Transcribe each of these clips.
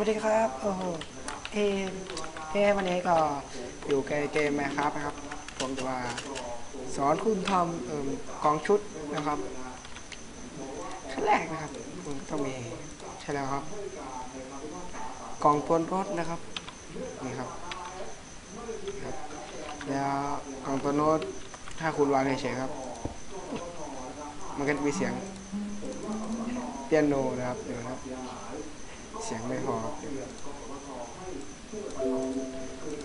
วัสดีครับโอ้โหเอเอวันนี้ก็อยู่ในเกมแมคครับนะครับ ผมจะมาสอนคุณทำเอ่อกองชุดนะครับขั้นแรกนะครับคุณต้องมีใช่แล้วครับ กองตัวรถนะครับนี่ครับครับแล้วกองตัวโน้ตถ้าคุณวางเฉยๆครับ มันก็จะมีเสียงเปียโนนะครับเดี๋ยวนะครับ เสียงไม่พอครับ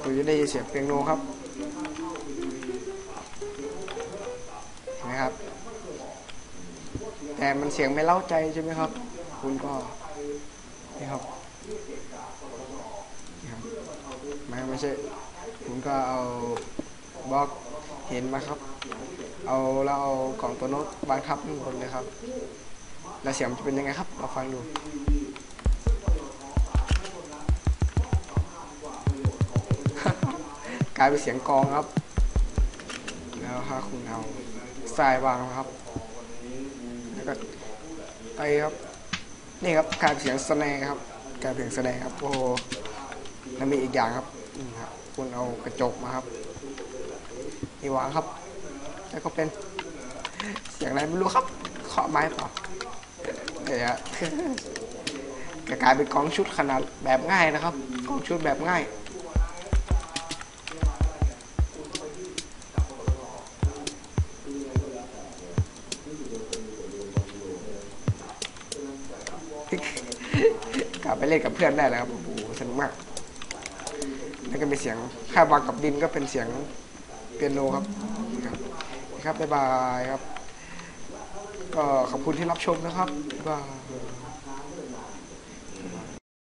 คุณจะได้ยินเสียงเปียโนครับเห็นไหมครับ แต่มันเสียงไม่เล่าใจใช่ไหมครับ คุณก็นี่ครับนี่ครับไม่ไม่ใช่คุณก็เอาบล็อกเห็นไหมครับ เอาแล้วเอากล่องตัวโน้ตวางทับข้างบนเลยครับ แล้วเสียงมันจะเป็นยังไงครับเราฟังดู กลายเป็นเสียงกองครับ แล้วถ้าคุณเอาทรายวางนะครับ แล้วก็ไปครับ นี่ครับกลายเป็นเสียงสแนครับ กลายเป็นเสียงสแนครับโอ้โหแล้วมีอีกอย่างครับครับ คุณเอากระจกมาครับนี่วางครับ แล้วก็เป็นเสียงอะไรไม่รู้ครับเคาะไม้เปล่าเดี๋ยวกลายเป็นกองชุดขนาดแบบง่ายนะครับ กองชุดแบบง่าย กลับไปเล่นกับเพื่อนได้แล้วครับโอ้โหสนุกมาก แล้วก็มีเสียงข้าวางกับดินก็เป็นเสียงเปียโนครับครับครับบ๊ายบายครับ ก็ขอบคุณที่รับชมนะครับบ๊ายบาย